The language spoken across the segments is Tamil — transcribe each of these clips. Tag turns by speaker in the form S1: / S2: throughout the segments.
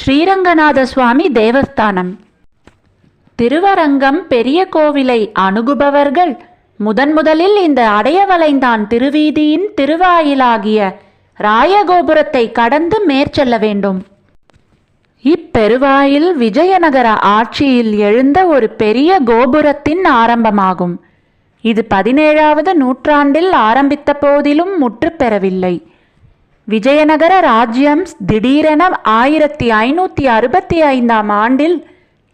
S1: ஸ்ரீரங்கநாத சுவாமி தேவஸ்தானம். திருவரங்கம் பெரிய கோவிலை அணுகுபவர்கள் முதன் முதலில் இந்த அடையவளைந்தான் திருவீதியின் திருவாயிலாகிய ராயகோபுரத்தை கடந்து மேற்செல்ல வேண்டும். இப்பெருவாயில் விஜயநகர ஆட்சியில் எழுந்த ஒரு பெரிய கோபுரத்தின் ஆரம்பமாகும். இது பதினேழாவது நூற்றாண்டில் ஆரம்பித்த போதிலும் முற்று பெறவில்லை. விஜயநகர ராஜ்யம் திடீரென ஆயிரத்தி ஐநூற்றி அறுபத்தி ஐந்தாம் ஆண்டில்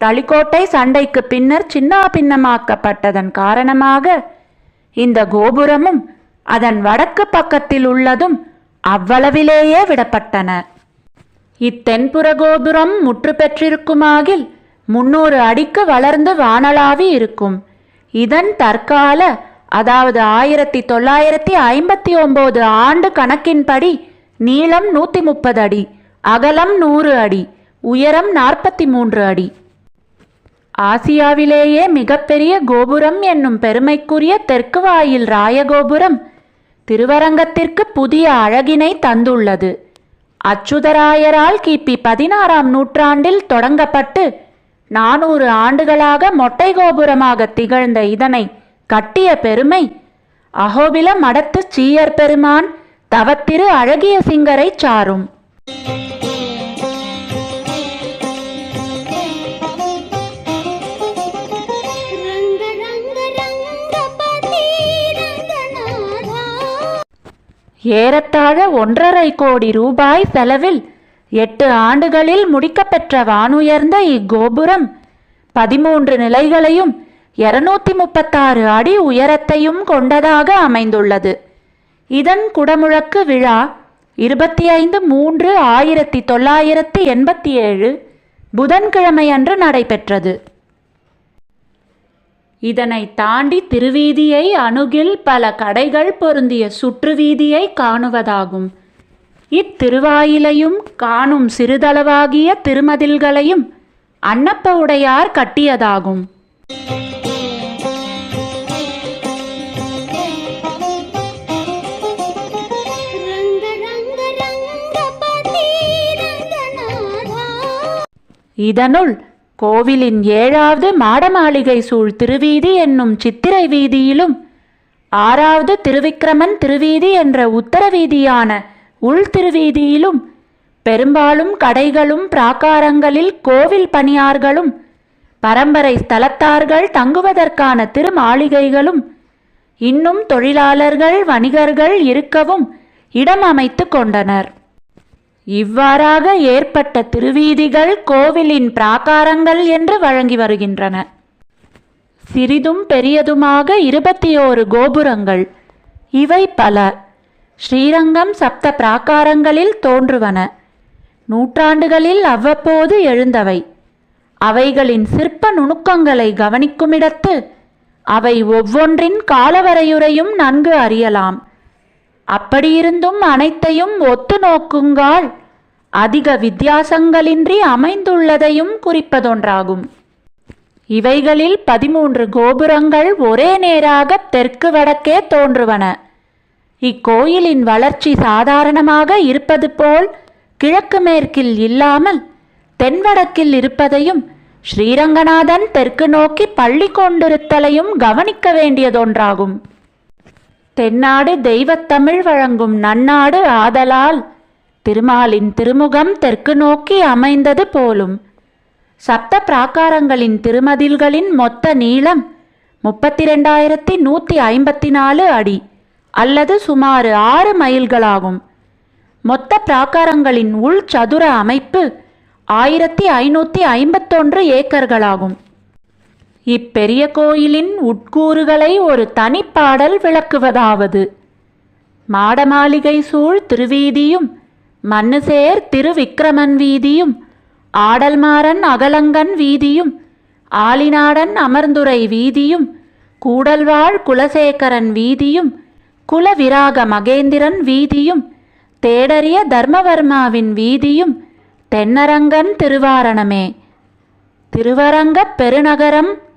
S1: தளிக்கோட்டை சண்டைக்கு பின்னர் சின்னாபின்னமாக்கப்பட்டதன் காரணமாக இந்த கோபுரமும் அதன் வடக்கு பக்கத்தில் உள்ளதும் அவ்வளவிலேயே விடப்பட்டன. இத்தென்புற கோபுரம் முற்று பெற்றிருக்குமாகில் முன்னூறு அடிக்கு வளர்ந்து வானலாவி இருக்கும். இதன் தற்கால அதாவது ஆயிரத்தி தொள்ளாயிரத்தி ஐம்பத்தி ஒன்பது ஆண்டு கணக்கின்படி நீளம் நூற்றி முப்பது அடி அகலம் நூறு அடி உயரம் நாற்பத்தி மூன்று அடி. ஆசியாவிலேயே மிகப்பெரிய கோபுரம் என்னும் பெருமைக்குரிய தெற்கு வாயில் ராயகோபுரம் திருவரங்கத்திற்கு புதிய அழகினை தந்துள்ளது. அச்சுதராயரால் கிபி பதினாறாம் நூற்றாண்டில் தொடங்கப்பட்டு நானூறு ஆண்டுகளாக மொட்டை கோபுரமாக திகழ்ந்த இதனை கட்டிய பெருமை அகோபில மடத்து சீயர் பெருமான் தவத்திரு அழகிய சிங்கரை சாரும். ஏறத்தாழ ஒன்றரை கோடி ரூபாய் செலவில் எட்டு ஆண்டுகளில் முடிக்கப்பெற்ற வானுயர்ந்த இக்கோபுரம் பதிமூன்று நிலைகளையும் இருநூத்தி முப்பத்தாறு அடி உயரத்தையும் கொண்டதாக அமைந்துள்ளது. இதன் குடமுழக்கு விழா இருபத்தி ஐந்து மூன்று ஆயிரத்தி தொள்ளாயிரத்தி எண்பத்தி ஏழு புதன்கிழமையன்று நடைபெற்றது. இதனை தாண்டி திருவீதியை அணுகில் பல கடைகள் பொருந்திய சுற்றுவீதியை காணுவதாகும். இத்திருவாயிலையும் காணும் சிறிதளவாகிய திருமதில்களையும் அன்னப்ப உடையார் கட்டியதாகும். இதனுள் கோவிலின் ஏழாவது மாடமாளிகை சூழ் திருவீதி என்னும் சித்திரை வீதியிலும் ஆறாவது திருவிக்கிரமன் திருவீதி என்ற உத்தர வீதியான உள் திருவீதியிலும் பெரும்பாலும் கடைகளும் பிராகாரங்களில் கோவில் பணியார்களும் பரம்பரை ஸ்தலத்தார்கள் தங்குவதற்கான திருமாளிகைகளும் இன்னும் தொழிலாளர்கள் வணிகர்கள் இருக்கவும் இடம் அமைத்து கொண்டனர். இவ்வாறாக ஏற்பட்ட திருவீதிகள் கோவிலின் பிராகாரங்கள் என்று வழங்கி வருகின்றன. சிறிதும் பெரியதுமாக இருபத்தி ஓரு கோபுரங்கள். இவை பல. ஸ்ரீரங்கம் சப்த பிராகாரங்களில் தோன்றுவன. நூற்றாண்டுகளில் அவ்வப்போது எழுந்தவை. அவைகளின் சிற்ப நுணுக்கங்களை கவனிக்குமிடத்து அவை ஒவ்வொன்றின் காலவரையுறையும் நன்கு அறியலாம். அப்படியிருந்தும் அனைத்தையும் ஒத்து நோக்குங்கால் அதிக வித்தியாசங்களின்றி அமைந்துள்ளதையும் குறிப்பதொன்றாகும். இவைகளில் பதிமூன்று கோபுரங்கள் ஒரே நேராக தெற்கு வடக்கே தோன்றுவன. இக்கோயிலின் வளர்ச்சி சாதாரணமாக இருப்பது போல் கிழக்கு மேற்கில் இல்லாமல் தென்வடக்கில் இருப்பதையும் ஸ்ரீரங்கநாதன் தெற்கு நோக்கி பள்ளி கொண்டிருத்தலையும் கவனிக்க வேண்டியதொன்றாகும். தென்னாடு தெய்வத்தமிழ் வழங்கும் நன்னாடு ஆதலால் திருமாலின் திருமுகம் தெற்கு நோக்கி அமைந்தது போலும். சப்த பிராகாரங்களின் திருமதில்களின் மொத்த நீளம் முப்பத்தி ரெண்டாயிரத்தி நூற்றி ஐம்பத்தி நாலு அடி அல்லது சுமார் ஆறு மைல்களாகும். மொத்த பிராகாரங்களின் உள் சதுர அமைப்பு ஆயிரத்தி ஐநூற்றி ஐம்பத்தொன்று ஏக்கர்களாகும். இப்பெரிய கோயிலின் உட்கூறுகளை ஒரு தனிப்பாடல் விளக்குவதாவது. மாடமாளிகை சூழ் திருவீதியும் மண்ணுசேர் திருவிக்கிரமன் வீதியும் ஆடல்மாறன் அகலங்கன் வீதியும் ஆலிநாடன் அமர்ந்துரை வீதியும் கூடல்வாழ் குலசேகரன் வீதியும் குலவிராக மகேந்திரன் வீதியும் தேடறிய தர்மவர்மாவின் வீதியும் தென்னரங்கன் திருவாரணமே. திருவரங்கப் பெருநகரம்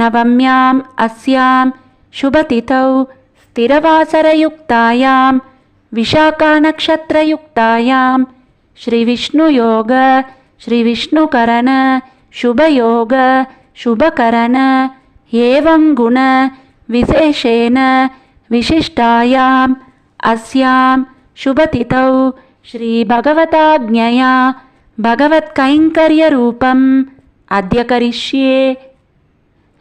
S1: नवम्याम् अस्यां शुभतिथौ स्थिरवासरयुक्तायां विशाखानक्षत्रयुक्तायां श्रीविष्णुयोग श्रीविष्णुकरण शुभयोग शुभकरण एवं गुण विशेषेण विशिष्टायाम् अस्यां शुभतिथौ श्रीभगवताज्ञया भगवत्कैङ्कर्यरूपम् अद्य करिष्ये